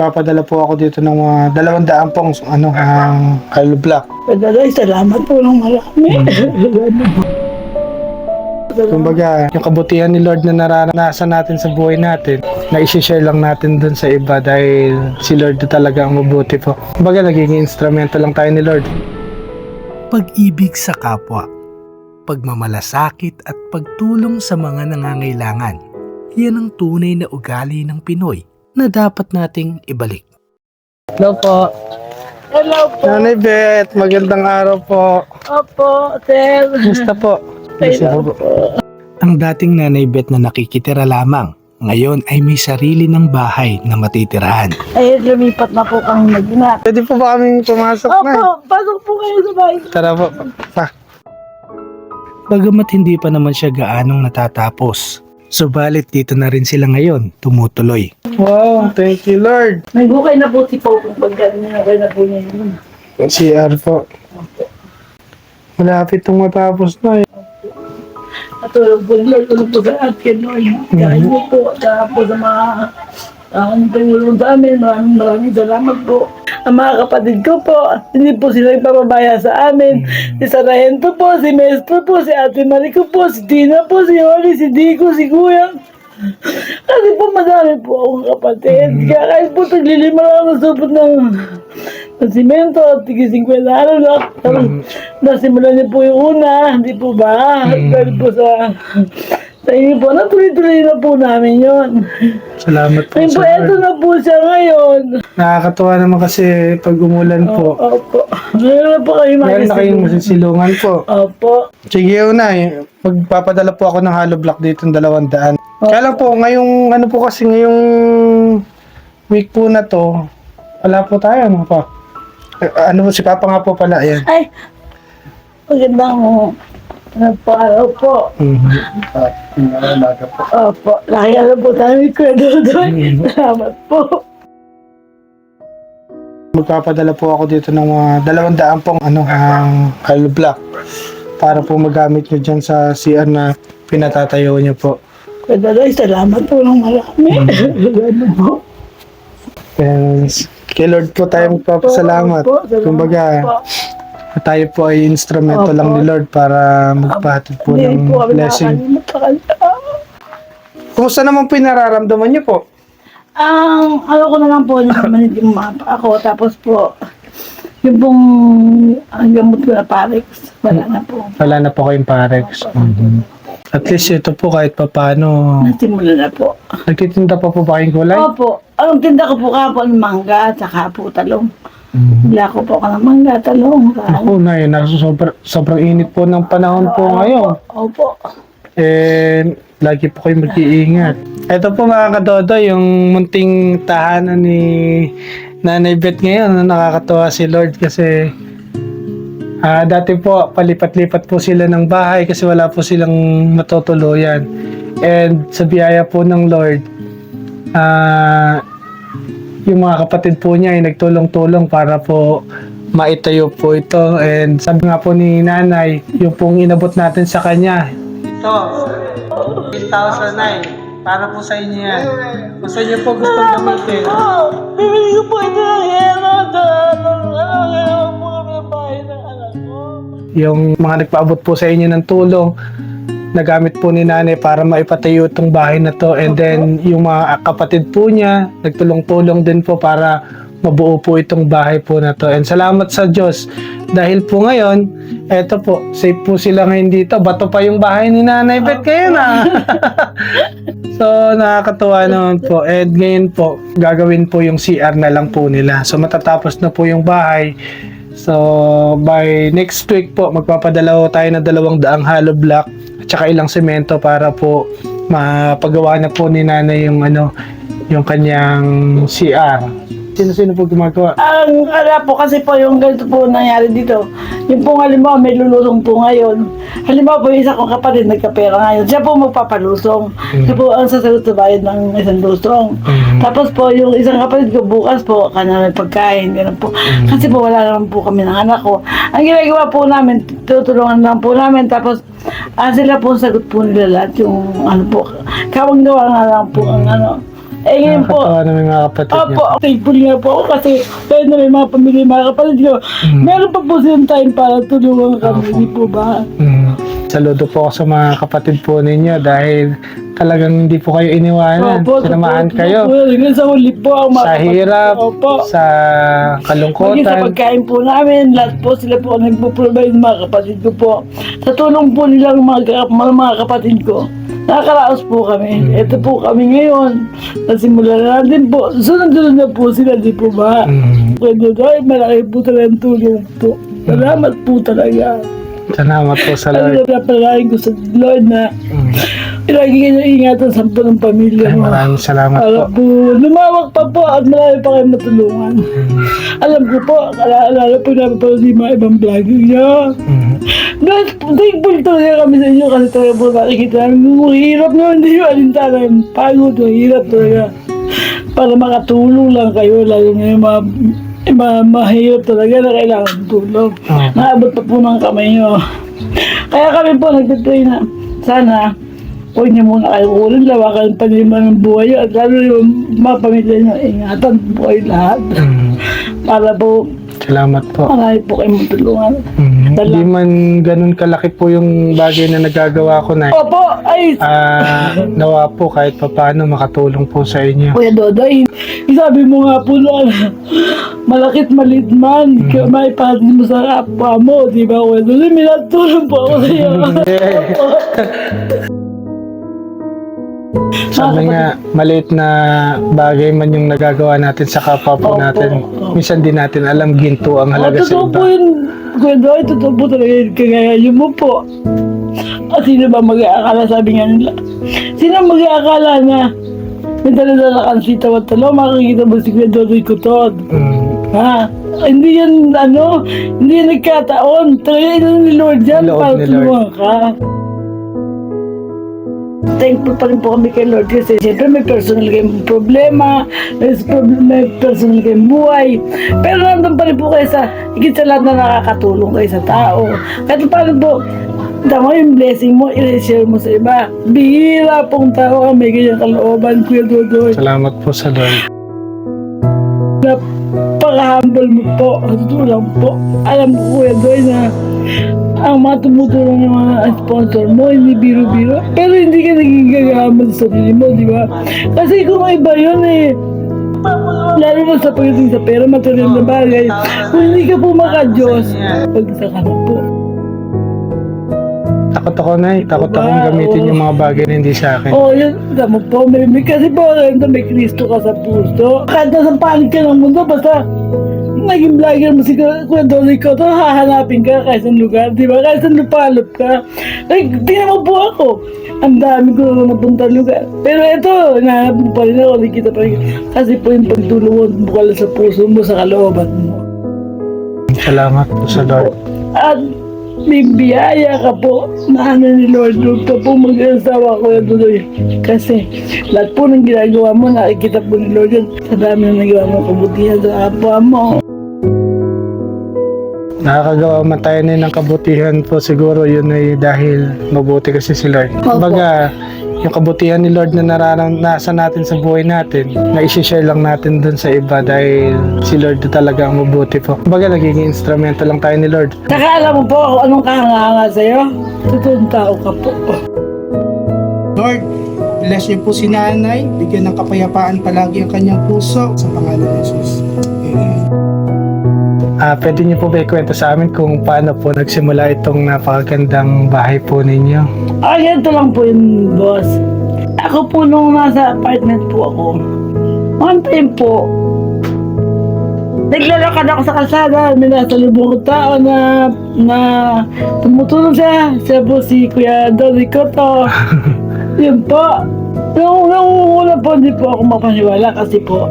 magpapadala po ako dito ng mga dalawang daan pong ano, ang hollow block. Padaday, salamat po ng marami. Kumbaga, yung kabutihan ni Lord na naranasan natin sa buhay natin, na isi-share lang natin dun sa iba dahil si Lord na talaga ang mabuti po. Kumbaga, naging instrumento lang tayo ni Lord. pag-ibig sa kapwa, pagmamalasakit at pagtulong sa mga nangangailangan. Yan ang tunay na ugali ng Pinoy na dapat nating ibalik. Hello po. Hello po. Nanay Beth, magandang araw po. Opo, sir. Kumusta po? Hello po. Ang dating nanay Bet na nakikitira lamang, ngayon ay may sarili ng bahay na matitirahan. Ay, lumipat na po kami mag-inat. Pwede po ba kaming pumasok na? Opo, pasok po kayo sa bahay. Tara po. Pa. Bagamat hindi pa naman siya gaanong natatapos. Subalit dito na rin sila ngayon, tumutuloy. Wow, thank you Lord. May bukay na po si Pao kung pagka ninakay na po niya yun. CR po. Malapit itong matapos na eh. Natulog po nila, tulog po sa atin, Lord. Dahil mo po, dahil po sa mga ang tumulong sa amin, maraming maraming salamat po. Ang mga kapatid ko po, hindi po sila ipapabaya sa amin. Si Sarahento po, si Maestro po, si Ate Marico po, si Tina po, si Oli, si Dico, si Kuya. Kasi po madami po akong kapatid. Kaya kahit po taglilima lang ako supot ng, ng simento at tigil 50 araw na. Tapos nasimulan niyo po yung una, hindi po ba? Dahil po sa sa inyo po, natuloy-tuloy na po namin yon. Salamat po Ayun po, sa eto Lord. na po siya ngayon. Nakakatuwa naman kasi pag umulan po. Opo. Ngayon na po kayo Meron na kayong masisilungan. po. Opo. Sige una eh. Magpapadala po ako ng hollow block dito ng dalawang daan. Kaya lang po, ngayong ano po kasi ngayong week po na to, wala po tayo ano pa. Eh, Ano si Papa nga po pala, ayan. Ay, magandang ano po, araw po. Opo, laki alam po tayo ni Kuya Dodoy. Salamat po. Magpapadala po ako dito ng mga dalawang daan pong ano, ang hollow block para po magamit nyo dyan sa CR na pinatatayo nyo po. Kuya Dodoy, salamat po ng marami. Salamat po. And kay Lord po tayo magpapasalamat. Kumbaga, po. Tayo po ay instrumento Opo. lang ni Lord para magpahatid po Hindi ng po kami blessing. Kumusta naman po yung nararamdaman niyo po? Ang ano ko na lang po, naman yung mapa ako, tapos po, yung pong ang gamot ko na Parex, wala na po. Wala na po kayong parex. Mhm. At least ito po kahit papano. Nasimula na po. Nagtitinda pa po ba kayong gulay? Opo, ang tinda ko po kapon mangga, saka po talong. Mhm. Wala ko po ako ng mangga, talong. Ako na yun, nasa sobrang, sobrang init po ng panahon po ngayon. Opo. And lagi po kayo mag-iingat. Ito po mga kadodo, yung munting tahanan ni Nanay Beth ngayon, na nakakatuwa si Lord kasi ah dati po palipat-lipat po sila ng bahay kasi wala po silang matutuluyan. And sa biyaya po ng Lord, ah yung mga kapatid po niya ay nagtulong-tulong para po maitayo po ito. And sabi nga po ni nanay, yung pong inabot natin sa kanya. Ito, 8,009. Para po sa inyo yan. Kung sa inyo po gusto gamitin. Bibili ko po ito ng hero. Yung mga nagpaabot po sa inyo ng tulong, nagamit po ni nanay para maipatayo itong bahay na to. And then, yung mga kapatid po niya, nagtulong-tulong din po para mabuo po itong bahay po na to. And salamat sa Diyos. Dahil po ngayon, eto po, safe po sila ngayon dito. Bato pa yung bahay ni Nanay Beth ngayon ah. so, nakakatuwa naman po. And ngayon po, gagawin po yung CR na lang po nila. So, matatapos na po yung bahay. So, by next week po, magpapadala tayo ng dalawang daang hollow block at saka ilang semento para po mapagawa na po ni nanay yung ano, yung kanyang CR. Sino-sino po gumagawa? Ang ala po kasi po yung ganito po nangyari dito. Yung po halimbawa may lulusong po ngayon. Halimbawa po yung isa kong kapatid nagkapera ngayon. Siya po magpapalusong. Siya po ang sasagot sa bayad ng isang lusong. Mhm. Tapos po yung isang kapatid ko bukas po kanya may pagkain. Ganun po. Kasi po wala naman po kami ng anak ko. Ang ginagawa po namin, tutulungan lang po namin. Tapos ah, sila po sagot po nila lahat yung ano po. Kawang gawa nga lang po ang ano Eh ngayon po, Nakakatawa naman mga kapatid niyo. Opo, thankful nga po ako kasi kahit na may mga pamilya, mga kapatid ko, meron pa po silang time para tulungan kami, Opo. di po ba? Mm. Saludo po ako sa mga kapatid po ninyo dahil talagang hindi po kayo iniwanan. Sinamahan totoo kayo. po. Hanggang sa huli po ang mga Sa kapatid hirap, ko. Opo. sa Maging sa kalungkutan. pagkain po namin, lahat po sila po ang nagpo-provide mga kapatid ko po. Sa tulong po nilang mga, mga, mga kapatid ko, nakakaraos po kami. Mm. Ito po kami ngayon. Nasimula na natin po. Sunod-sunod na po sila, di po ba? Mm. Pwede tayo, malaki po talaga ang tulong po. Salamat po talaga. Salamat po sa Ano Lord. na palagayin ko sa Lord na Mm. ilagi kayo ingatan sa ng pamilya mo. maraming salamat Para po. po, lumawak pa po at marami pa kayo matulungan. Mm. Alam ko po, alala po namin pa yung mga ibang vlogging niya. Mm. Guys, thankful talaga kami sa inyo kasi talaga po nakikita namin yung hirap naman, hindi yung alintana, pagod, hirap talaga. Para makatulong lang kayo, lalo na yung mga, yung mga mahirap talaga na kailangan ng tulong. Oo. Naabot pa po ng kamay nyo. Kaya kami po nagtitray na sana huwag niyo muna kayo kulang, lawakan pa niyo ang buhay niyo at lalo yung mga pamilya niyo, ingatan po kayo lahat. Mm. Para po Salamat po. marami po kayong matulungan. Mm. Hindi man ganun kalaki po yung bagay na nagagawa ko na. Opo, ay, Ah, nawa po kahit papaano makatulong po sa inyo. Kuya Dodoy, sabi mo nga po na malakit malit man, mm. may pahatid mo sa kapwa mo, di ba Kuya Dodoy? May natulong po ako sa iyo. Sabi nga, maliit na bagay man yung nagagawa natin sa kapwa po Opo, natin. Minsan din natin alam ginto ang halaga sa totoo po iba. yun, Kuya Dodoy, totoo po talaga yun, kagaya yun mo po. At sino ba mag-aakala, sabi nga nila, sino mag-aakala na may dala-dala kang sitaw at talo, makikita mo si Kuya Dodoy Kutod. Mm. Ha? Hindi yan, ano, hindi yan nagkataon. Talaga yun ni Lord yan Loob para Lord. tulungan ka. Thankful pa rin po kami kay Lord kasi siyempre may personal kayong problema, may, problem, may personal kayong buhay. Pero nandun pa rin po kayo sa, higit sa lahat na nakakatulong kayo sa tao. Kahit paano po, Tama yung blessing mo, i-share mo sa iba. Bihira pong tao ang may ganyang kalooban, Kuya Dodoy. Salamat po sa Lord. Napaka-humble mo po. Totoo lang po. Alam ko, Kuya Doy, na ang mga tumutulong ng mga sponsor mo, hindi biro-biro. Pero hindi ka naging gagaman sa sarili mo, di ba? Kasi kung iba yun eh, lalo na sa pagdating sa pera, material na bagay, kung hindi ka po maka-Diyos, pagsa ka na po. Takot ako na eh. Takot akong Wow. gamitin yung mga bagay na hindi sa akin. Oo, oh, yun, tama po. May, may, kasi po, alam na may Kristo ka sa puso. Kahit nasa panig ka ng mundo, basta naging vlogger mo si Kuya ko, to hahanapin ka kahit saan lugar, di ba? Kahit saan lupalop ka. Like, tingnan mo po ako. Ang dami ko na napunta lugar. Pero ito, nahanap mo pa rin ako, nakikita pa rin. Kasi po yung pagtulong mo, bukal sa puso mo, sa kalooban mo. Salamat po sa Lord. At may biyaya ka po na ano ni Lord. Huwag ka po mag-asawa ko yung tuloy. Kasi lahat po ng ginagawa mo, nakikita po ni Lord yun. Sa dami na nagawa mo kabutihan sa kapwa mo. Nakakagawa man tayo na ng kabutihan po siguro yun ay dahil mabuti kasi si Lord. Kumbaga, yung kabutihan ni Lord na naranasan natin sa buhay natin, na isi-share lang natin dun sa iba dahil si Lord na talaga ang mabuti po. Kumbaga, nagiging instrumento lang tayo ni Lord. Saka alam mo po kung anong kahanga sa'yo? Totoong tao ka po. Lord, bless niyo po si nanay, bigyan ng kapayapaan palagi ang kanyang puso sa pangalan ni Jesus. Amen. Ah, pwede niyo po ba ikwento sa amin kung paano po nagsimula itong napakagandang bahay po ninyo? Ah, ganito lang po yun, boss. Ako po nung nasa apartment po ako, one time po, naglalakad ako sa kalsada, may nasa lubong ko tao na, na tumutulong siya. Siya po si Kuya Dolly Cotto. Yun po. Nung, nung una po, hindi po ako mapaniwala kasi po,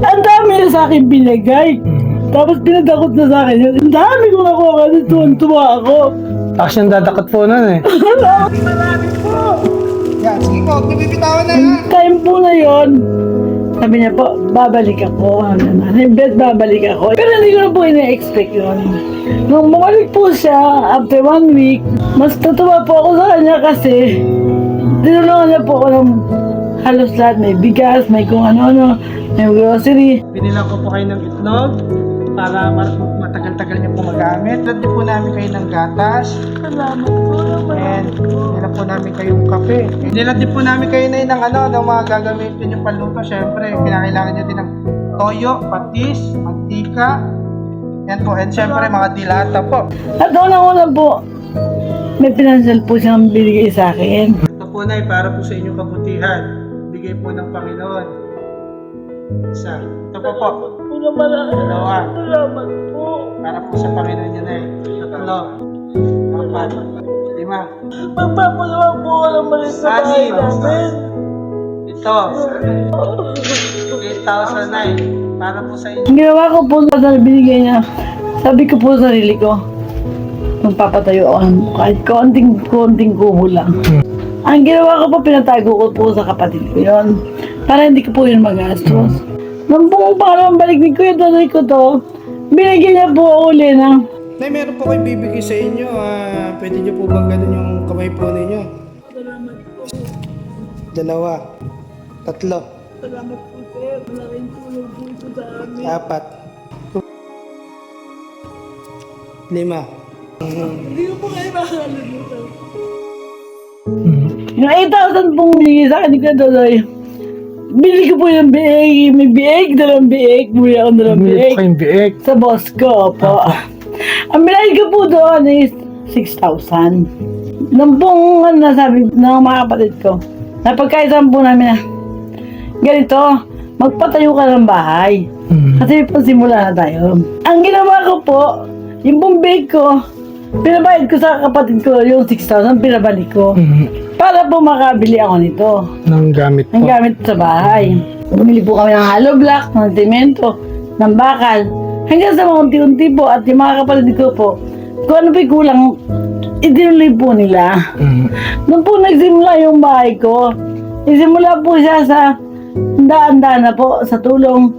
ang dami na sa akin binigay. Tapos pinadakot na sa akin yun. Ang dami ko nakuha kasi tuwan-tuwa ako. Tapos yung dadakot po nun eh. Salamat marami po. Yan, sige po, bibitawan na. Yung time po na yon, sabi niya po, babalik ako. Ano na, bet babalik ako. Pero hindi ko na po ina-expect yun. Nung bumalik po siya, after one week, mas natuwa po ako sa kanya kasi tinulungan niya po ako ng halos lahat. May bigas, may kung ano-ano, may grocery. Binilang ko po kayo ng itlog para ma- matagal-tagal niyo po magamit. Din po namin kayo ng gatas. Salamat po. And binilan po namin kayong kape. Binilan din po namin kayo na ng ano, ng mga gagamitin yung panluto. Siyempre, kinakailangan niyo din ng toyo, patis, mantika. Yan po. And siyempre, mga dilata po. At una-una po, may financial po siyang binigay sa akin. Ito po na para po sa inyong kabutihan. Bigay po ng Panginoon. Isa. Ito po po. Po naman Dalawa. Salamat po. Para po sa Panginoon yun ay. Tatlo. Apat. Lima. Magpapalawa po ako ng mali sa bahay Anim. namin. Ito. 8,000 na Para po sa inyo. Ang ginawa ko po sa binigay niya, sabi ko po sa sarili ko, magpapatayo ako ng kahit konting-konting kubo lang. Ang ginawa ko po, pinatago ko po sa kapatid ko yon para hindi ko po yun magastos. Nung buong parang balik ni Kuya Dodoy ko to, binigyan niya po uli ng Nay, meron po kayong bibigay sa inyo. Ah, pwede niyo po bang ganun yung kamay po ninyo? Dalawa. Tatlo. Salamat po sir, malaking tulong po ito sa amin. Apat. Lima. Hindi ko po kayo makakalimutan. Yung 8,000 pong binigay sa akin ni Kuya Dodoy, bili ko po yung biig, may biig, dalawang biig, buli ako ng dalawang Bumili po biig. kayong biik. Sa boss ko po. Ang binayad ko po doon is 6,000. Nung pong ano, nasabi ng mga kapatid ko, napagkaitan po namin na, ganito, magpatayo ka ng bahay. Mm. Kasi pasimula na tayo. Ang ginawa ko po, yung pong bake ko, pinabayad ko sa kapatid ko yung 6,000, pinabalik ko. Mm. Para po makabili ako nito Nang gamit po. ng gamit sa bahay. Bumili po kami ng hollow block, ng semento, ng bakal. Hanggang sa mga unti-unti po at yung mga kapatid ko po, kung ano yung kulang, idinuloy po nila. Mm. Nung po nagsimula yung bahay ko, nagsimula po siya sa daan-daan na po sa tulong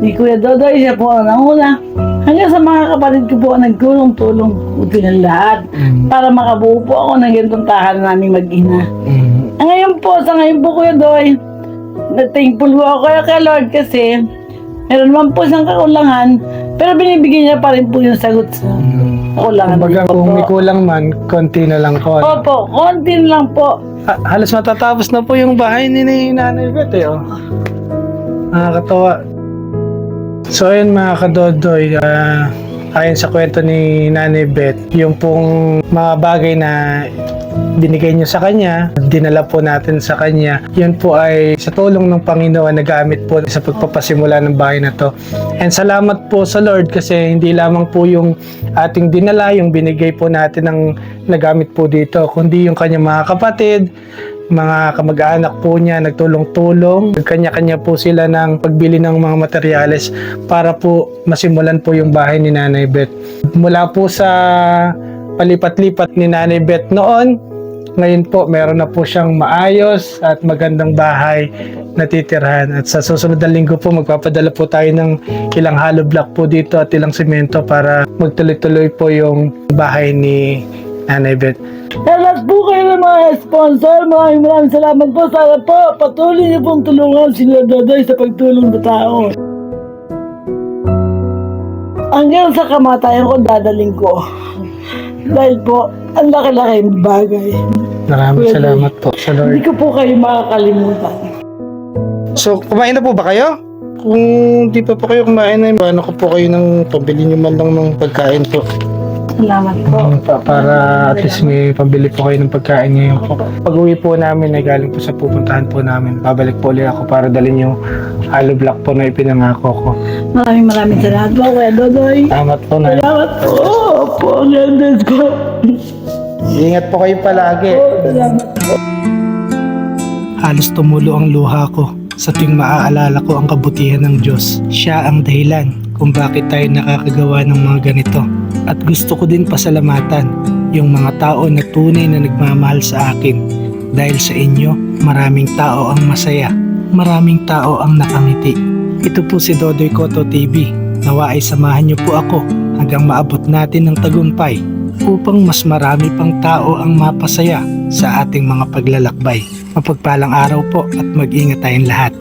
ni Kuya Dodoy, siya po ang nanguna. Hanggang sa mga kapatid ko po nagtulong-tulong po ng lahat Mm. para makabuo po ako ng ganitong tahanan naming mag-ina. Mm. Ah, Ngayon po, sa ngayon po Kuya Doy, na-thankful po ako kaya kay Lord kasi meron naman po siyang kakulangan, pero binibigyan niya pa rin po yung sagot sa Mm. kakulangan. Kumbaga ko kung may kulang man, konti na lang po. Opo, konti lang po. Ha- halos matatapos na po yung bahay ni, ni Nanay Beth eh. Oh. Nakakatawa. So ayun mga kadodoy, ah, ayon sa kwento ni Nanay Beth, yung pong mga bagay na binigay niyo sa kanya, dinala po natin sa kanya, yun po ay sa tulong ng Panginoon na gamit po sa pagpapasimula ng bahay na to. And salamat po sa Lord kasi hindi lamang po yung ating dinala, yung binigay po natin ng nagamit po dito, kundi yung kanyang mga kapatid, mga kamag-anak po niya nagtulong-tulong. Kanya-kanya po sila ng pagbili ng mga materyales para po masimulan po yung bahay ni Nanay Beth. Mula po sa palipat-lipat ni Nanay Beth noon, ngayon po meron na po siyang maayos at magandang bahay na titirhan. At sa susunod na linggo po magpapadala po tayo ng ilang hollow block po dito at ilang simento para magtuloy-tuloy po yung bahay ni Nanay Beth. Salamat po kayo ng mga sponsor. Maraming maraming salamat po. Sana po patuloy niyo pong tulungan sila Dodoy sa pagtulong sa tao. Hanggang sa kamatayan ko, dadaling ko. Dahil po, ang laki-laking bagay. Maraming salamat po sa Lord. Hindi ko po kayo makakalimutan. So, kumain na po ba kayo? Kung di pa po kayo kumain na, paano ko po kayo ng pabili nyo man lang ng pagkain po? Salamat po. Um, pa- para at least may pabili po kayo ng pagkain ngayon po. Pag uwi po namin ay galing po sa pupuntahan po namin. Babalik po ulit ako para dalhin yung hollow block po na ipinangako ko. Maraming maraming salamat po, Kuya Dodoy. Salamat po na. Salamat po. Po, ang ganda ko. Ingat po kayo palagi. Salamat po. Halos tumulo ang luha ko sa tuwing maaalala ko ang kabutihan ng Diyos. Siya ang dahilan kung bakit tayo nakakagawa ng mga ganito. At gusto ko din pasalamatan yung mga tao na tunay na nagmamahal sa akin. Dahil sa inyo, maraming tao ang masaya. Maraming tao ang nakangiti. Ito po si Dodoy Koto TV. Nawa ay samahan niyo po ako hanggang maabot natin ng tagumpay upang mas marami pang tao ang mapasaya sa ating mga paglalakbay. Mapagpalang araw po at mag-ingat tayong lahat.